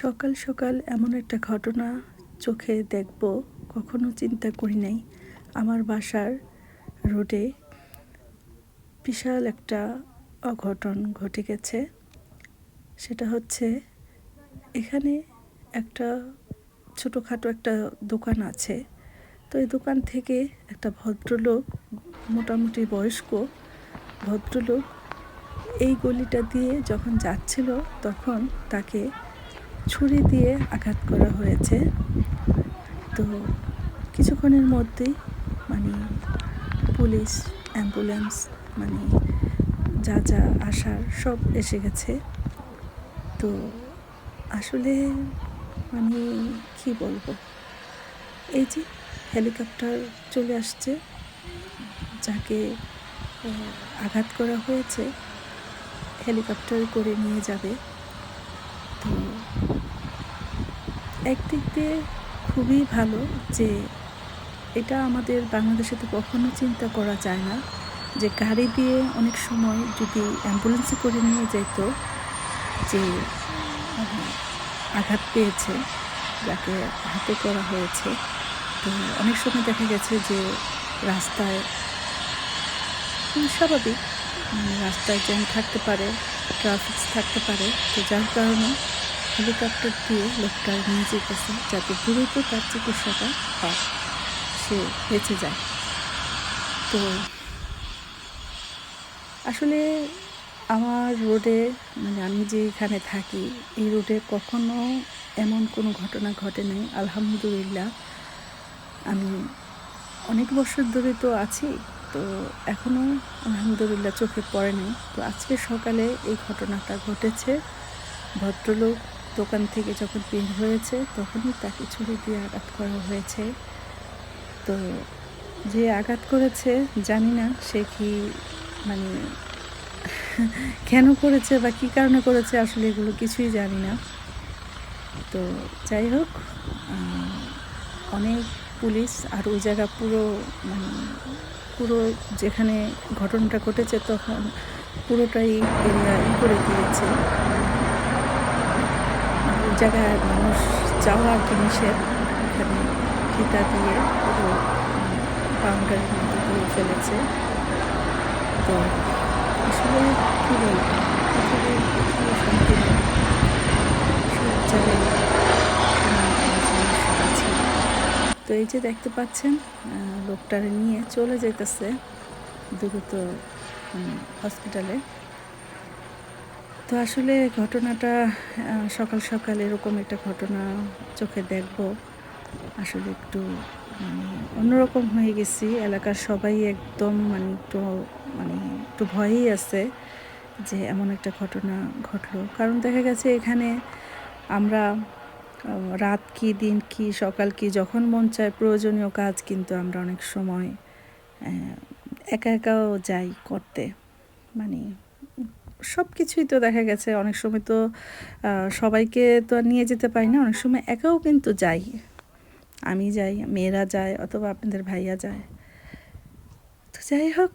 সকাল সকাল এমন একটা ঘটনা চোখে দেখব, কখনো চিন্তা করি নাই। আমার বাসার রোডে বিশাল একটা অঘটন ঘটে গেছে। সেটা হচ্ছে, এখানে একটা ছোটোখাটো একটা দোকান আছে। তো এই দোকান থেকে একটা ভদ্রলোক, মোটামুটি বয়স্ক ভদ্রলোক, এই গলিটা দিয়ে যখন যাচ্ছিল, তখন তাকে ছুরি দিয়ে আঘাত করা হয়েছে। তো কিছুক্ষণের মধ্যেই মানে পুলিশ, অ্যাম্বুলেন্স মানে যা যা আসার সব এসে গেছে। তো আসলে মানে কি বলব? এই যে হেলিকপ্টার চলে আসছে, যাকে আঘাত করা হয়েছে, হেলিকপ্টার করে নিয়ে যাবে তো একদিক দিয়ে খুবই ভালো যে এটা আমাদের বাংলাদেশে তো কখনো চিন্তা করা যায় না যে গাড়ি দিয়ে অনেক সময় যদি অ্যাম্বুলেন্সে করে নিয়ে যেত যে আঘাত পেয়েছে যাকে হাতে করা হয়েছে। তো অনেক সময় দেখা গেছে যে রাস্তায় স্বাভাবিক রাস্তায় জ্যাম থাকতে পারে ট্রাফিক থাকতে পারে। তো যার কারণে হেলিকপ্টার দিয়ে লোকটা নিয়ে যেতেছে যাতে দ্রুত তার চিকিৎসাটা হয়। সে বেঁচে যায়। তো আসলে আমার রোডে মানে আমি যেখানে থাকি, এই রোডে কখনো এমন কোনো ঘটনা ঘটে নাই। আলহামদুলিল্লাহ, আমি অনেক বছর ধরে তো আছি, তো এখনও আলহামদুলিল্লাহ চোখে পড়ে নাই। তো আজকে সকালে এই ঘটনাটা ঘটেছে। ভদ্রলোক দোকান থেকে যখন বের হয়েছে, তখনই তাকে ছুরি দিয়ে আঘাত করা হয়েছে। তো যে আঘাত করেছে, জানি না সে কি মানে কেন করেছে বা কী কারণে করেছে, আসলে এগুলো কিছুই জানি না। তো যাই হোক অনেক পুলিশ আর ওই জায়গা পুরো মানে পুরো যেখানে ঘটনাটা ঘটেছে, তখন পুরোটাই করে দিয়েছে। জায়গায় মানুষ যাওয়া কি নিষেধ এখানে ফিতা দিয়ে পুরো বাউন্ডারির মধ্যে দিয়ে ফেলেছে। তো আসলে কী বলব? পৃথিবীর শান্তি সব জায়গায় তো এই যে দেখতে পাচ্ছেন লোকটারে নিয়ে চলে যেতেছে দ্রুত হসপিটালে তো আসলে ঘটনাটা সকাল সকাল এরকম একটা ঘটনা চোখে দেখব। আসলে একটু মানে অন্যরকম হয়ে গেছি। এলাকার সবাই একদম মানে একটু মানে একটু ভয়েই আছে যে এমন একটা ঘটনা ঘটলো। কারণ দেখা গেছে এখানে আমরা রাত কি, দিন কি, সকাল কি, যখন মন চায় প্রয়োজনীয় কাজ কিন্তু আমরা অনেক সময় একা একাও যাই করতে। মানে সব কিছুই তো দেখা গেছে, অনেক সময় তো সবাইকে তো নিয়ে যেতে পারি না, অনেক সময় একাও কিন্তু যাই। আমি যাই, মেয়েরা যায়, অথবা আপনাদের ভাইয়া যায়। তো যাই হোক